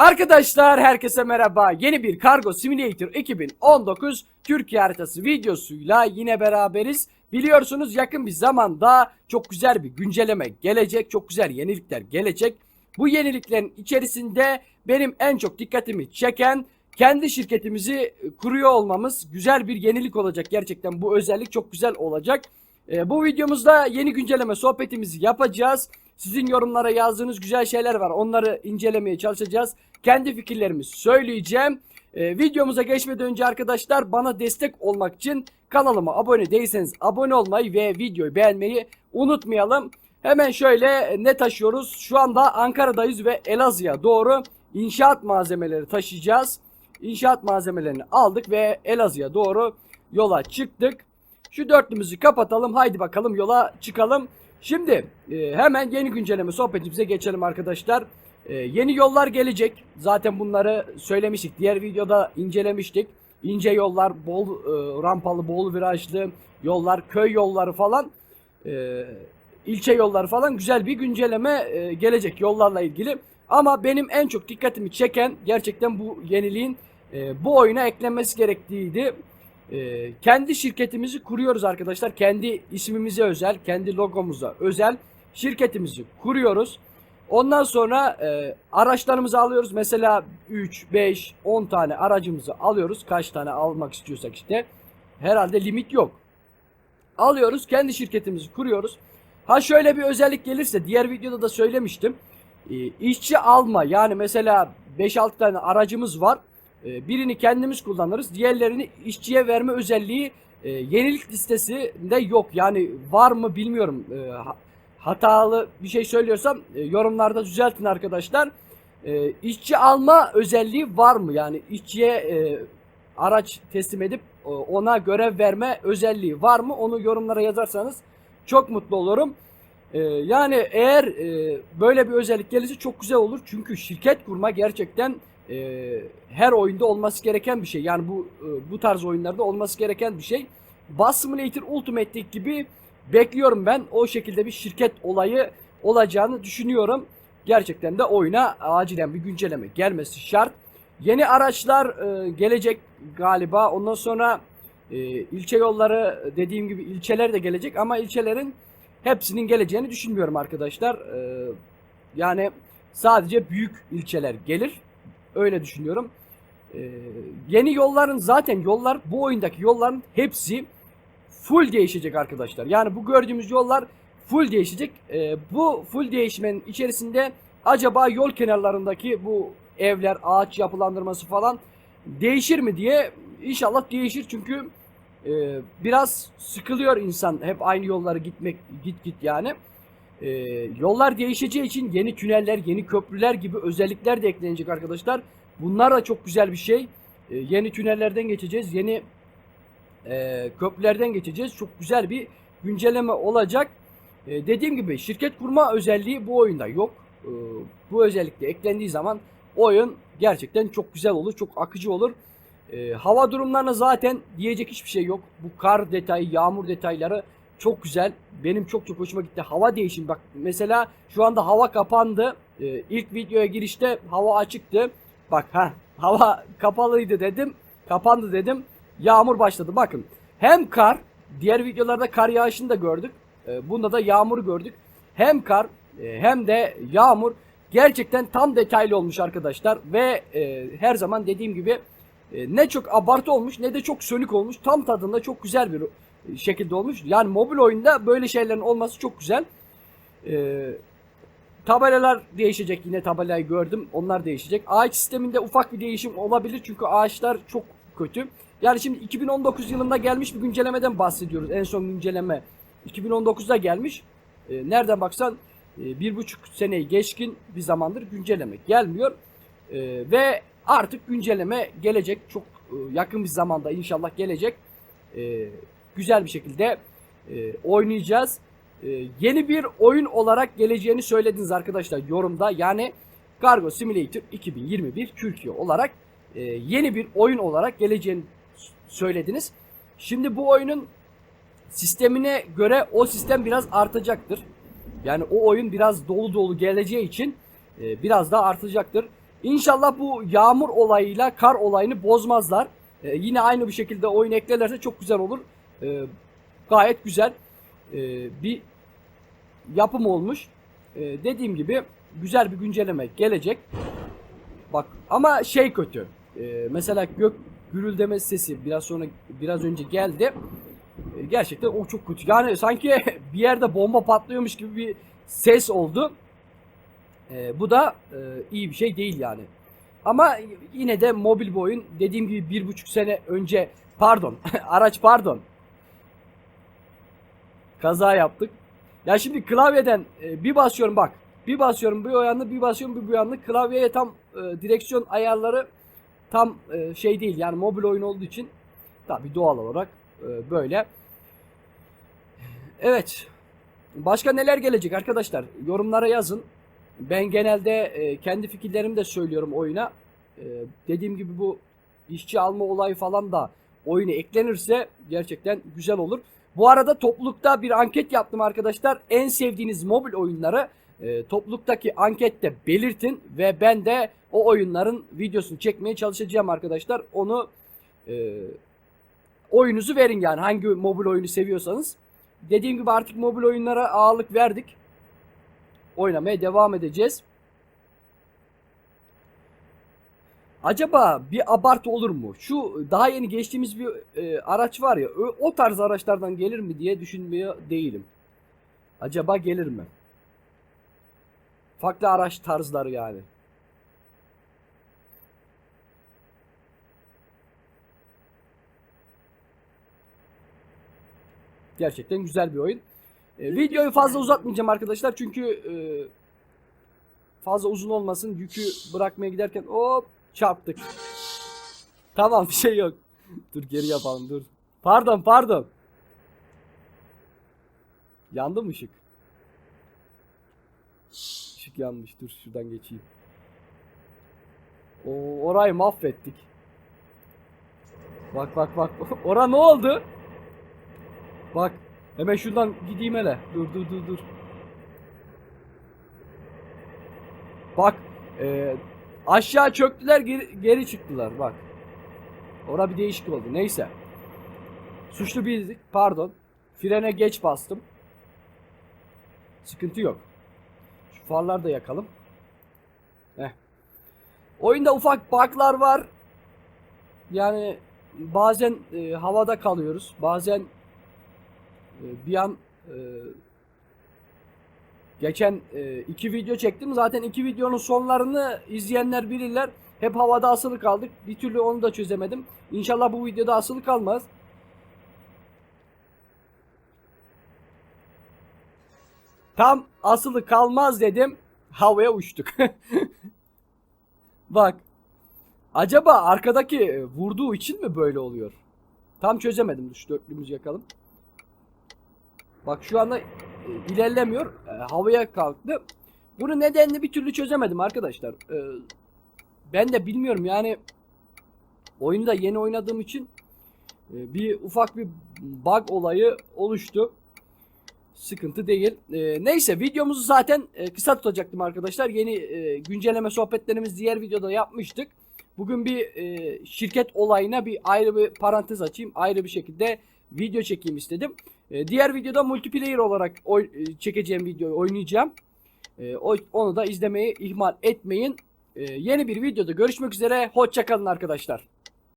Arkadaşlar herkese merhaba. Yeni bir Cargo Simulator 2019 Türkiye haritası videosuyla yine beraberiz. Biliyorsunuz yakın bir zamanda çok güzel bir güncelleme gelecek. Çok güzel yenilikler gelecek. Bu yeniliklerin içerisinde benim en çok dikkatimi çeken kendi şirketimizi kuruyor olmamız güzel bir yenilik olacak. Gerçekten bu özellik çok güzel olacak. Ee, bu videomuzda yeni güncelleme sohbetimizi yapacağız. Sizin yorumlara yazdığınız güzel şeyler var. Onları incelemeye çalışacağız. Kendi fikirlerimi söyleyeceğim. Ee, videomuza geçmeden önce arkadaşlar bana destek olmak için kanalıma abone değilseniz abone olmayı ve videoyu beğenmeyi unutmayalım. Hemen şöyle ne taşıyoruz? Şu anda Ankara'dayız ve Elazığ'a doğru inşaat malzemeleri taşıyacağız. İnşaat malzemelerini aldık ve Elazığ'a doğru yola çıktık. Şu dörtlümüzü kapatalım. Haydi bakalım yola çıkalım. Şimdi e, hemen yeni güncelleme sohbetimize geçelim arkadaşlar. E, yeni yollar gelecek. Zaten bunları söylemiştik. Diğer videoda incelemiştik. İnce yollar, bol e, rampalı, bol virajlı yollar, köy yolları falan. E, ilçe yolları falan güzel bir güncelleme e, gelecek yollarla ilgili. Ama benim en çok dikkatimi çeken gerçekten bu yeniliğin e, bu oyuna eklenmesi gerektiğiydi. Ee, kendi şirketimizi kuruyoruz arkadaşlar. Kendi ismimize özel, kendi logomuza özel şirketimizi kuruyoruz. Ondan sonra e, araçlarımızı alıyoruz. Mesela 3, 5, 10 tane aracımızı alıyoruz. Kaç tane almak istiyorsak işte. Herhalde limit yok. Alıyoruz, kendi şirketimizi kuruyoruz. Ha şöyle bir özellik gelirse diğer videoda da söylemiştim. E, işçi alma yani mesela 5-6 tane aracımız var. E, birini kendimiz kullanırız. Diğerlerini işçiye verme özelliği e, yenilik listesinde yok. Yani var mı bilmiyorum. E, ha- hatalı bir şey söylüyorsam e, yorumlarda düzeltin arkadaşlar. E, işçi alma özelliği var mı? Yani işçiye e, araç teslim edip e, ona görev verme özelliği var mı? Onu yorumlara yazarsanız çok mutlu olurum. Yani eğer böyle bir özellik gelirse çok güzel olur. Çünkü şirket kurma gerçekten e, her oyunda olması gereken bir şey. Yani bu e, bu tarz oyunlarda olması gereken bir şey. Bus Simulator Ultimate'deki gibi bekliyorum ben o şekilde bir şirket olayı olacağını düşünüyorum. Gerçekten de oyuna acilen bir güncelleme gelmesi şart. Yeni araçlar e, gelecek galiba. Ondan sonra e, ilçe yolları dediğim gibi ilçeler de gelecek ama ilçelerin hepsinin geleceğini düşünmüyorum arkadaşlar. E, yani sadece büyük ilçeler gelir. Öyle düşünüyorum. Ee, yeni yolların zaten yollar bu oyundaki yolların hepsi full değişecek arkadaşlar. Yani bu gördüğümüz yollar full değişecek. Ee, bu full değişmenin içerisinde acaba yol kenarlarındaki bu evler, ağaç yapılandırması falan değişir mi diye inşallah değişir çünkü e, biraz sıkılıyor insan hep aynı yolları gitmek git git yani. Ee, yollar değişeceği için yeni tüneller, yeni köprüler gibi özellikler de eklenecek arkadaşlar. Bunlar da çok güzel bir şey. Ee, yeni tünellerden geçeceğiz, yeni e, köprülerden geçeceğiz. Çok güzel bir güncelleme olacak. Ee, dediğim gibi şirket kurma özelliği bu oyunda yok. Ee, bu özellik de eklendiği zaman oyun gerçekten çok güzel olur, çok akıcı olur. Ee, hava durumlarına zaten diyecek hiçbir şey yok. Bu kar detayı, yağmur detayları çok güzel. Benim çok çok hoşuma gitti. Hava değişim bak mesela şu anda hava kapandı. Ee, ilk videoya girişte hava açıktı. Bak ha hava kapalıydı dedim. Kapandı dedim. Yağmur başladı. Bakın hem kar diğer videolarda kar yağışını da gördük. Ee, bunda da yağmur gördük. Hem kar e, hem de yağmur gerçekten tam detaylı olmuş arkadaşlar ve e, her zaman dediğim gibi e, ne çok abartı olmuş ne de çok sönük olmuş. Tam tadında çok güzel bir şekilde olmuş. Yani mobil oyunda böyle şeylerin olması çok güzel. Ee, tabelalar değişecek yine tabelayı gördüm. Onlar değişecek. Ağaç sisteminde ufak bir değişim olabilir çünkü ağaçlar çok kötü. Yani şimdi 2019 yılında gelmiş bir güncellemeden bahsediyoruz. En son güncelleme 2019'da gelmiş. Ee, nereden baksan e, bir buçuk seneyi geçkin bir zamandır güncelleme gelmiyor. Ee, ve artık güncelleme gelecek. Çok e, yakın bir zamanda inşallah gelecek. Ee, güzel bir şekilde e, oynayacağız. E, yeni bir oyun olarak geleceğini söylediniz arkadaşlar yorumda. Yani Cargo Simulator 2021 Türkiye olarak e, yeni bir oyun olarak geleceğini söylediniz. Şimdi bu oyunun sistemine göre o sistem biraz artacaktır. Yani o oyun biraz dolu dolu geleceği için e, biraz daha artacaktır. İnşallah bu yağmur olayıyla kar olayını bozmazlar. Ee, yine aynı bir şekilde oyun eklerlerse çok güzel olur. Ee, gayet güzel ee, bir yapım olmuş. Ee, dediğim gibi güzel bir güncelleme gelecek. Bak ama şey kötü. Ee, mesela gök gürüldeme sesi biraz sonra biraz önce geldi. Ee, gerçekten o çok kötü. Yani sanki bir yerde bomba patlıyormuş gibi bir ses oldu. Ee, bu da e, iyi bir şey değil yani. Ama yine de mobil bir oyun. Dediğim gibi bir buçuk sene önce pardon araç pardon kaza yaptık. Ya şimdi klavyeden e, bir basıyorum bak. Bir basıyorum bir yanlı bir basıyorum bir bu yanlı. Klavyeye tam e, direksiyon ayarları tam e, şey değil. Yani mobil oyun olduğu için tabi doğal olarak e, böyle. Evet. Başka neler gelecek arkadaşlar? Yorumlara yazın. Ben genelde e, kendi fikirlerimi de söylüyorum oyuna. E, dediğim gibi bu işçi alma olayı falan da oyuna eklenirse gerçekten güzel olur. Bu arada toplulukta bir anket yaptım arkadaşlar. En sevdiğiniz mobil oyunları e, topluluktaki ankette belirtin ve ben de o oyunların videosunu çekmeye çalışacağım arkadaşlar. Onu e, oyunuzu verin yani hangi mobil oyunu seviyorsanız. Dediğim gibi artık mobil oyunlara ağırlık verdik. Oynamaya devam edeceğiz. Acaba bir abartı olur mu? Şu daha yeni geçtiğimiz bir e, araç var ya o, o tarz araçlardan gelir mi diye düşünmeye değilim. Acaba gelir mi? Farklı araç tarzları yani. Gerçekten güzel bir oyun. E, videoyu fazla uzatmayacağım arkadaşlar çünkü e, fazla uzun olmasın. Yükü bırakmaya giderken hop çarptık. Tamam bir şey yok. dur geri yapalım dur. Pardon pardon. Yandı mı ışık? Işık yanmış. Dur şuradan geçeyim. O orayı mahvettik. Bak bak bak. Ora ne oldu? Bak. Hemen şuradan gideyim hele. Dur dur dur dur. Bak. Ee, aşağı çöktüler geri, geri çıktılar bak. Ora bir değişik oldu. Neyse. Suçlu bildik. Pardon. Frene geç bastım. Sıkıntı yok. Şu farları da yakalım. Heh. Oyunda ufak bug'lar var. Yani bazen e, havada kalıyoruz. Bazen e, bir an e, geçen e, iki video çektim. Zaten iki videonun sonlarını izleyenler bilirler. Hep havada asılı kaldık. Bir türlü onu da çözemedim. İnşallah bu videoda asılı kalmaz. Tam asılı kalmaz dedim. Havaya uçtuk. Bak. Acaba arkadaki vurduğu için mi böyle oluyor? Tam çözemedim. Şu dörtlüğümüzü yakalım. Bak şu anda e, ilerlemiyor. E, havaya kalktı. Bunu nedenini bir türlü çözemedim arkadaşlar. E, ben de bilmiyorum yani oyunda yeni oynadığım için e, bir ufak bir bug olayı oluştu. Sıkıntı değil. E, neyse videomuzu zaten e, kısa tutacaktım arkadaşlar. Yeni e, güncelleme sohbetlerimiz diğer videoda yapmıştık. Bugün bir e, şirket olayına bir ayrı bir parantez açayım. Ayrı bir şekilde video çekeyim istedim. E, diğer videoda multiplayer olarak oy, e, çekeceğim videoyu oynayacağım. E, o, onu da izlemeyi ihmal etmeyin. E, yeni bir videoda görüşmek üzere. Hoşçakalın arkadaşlar.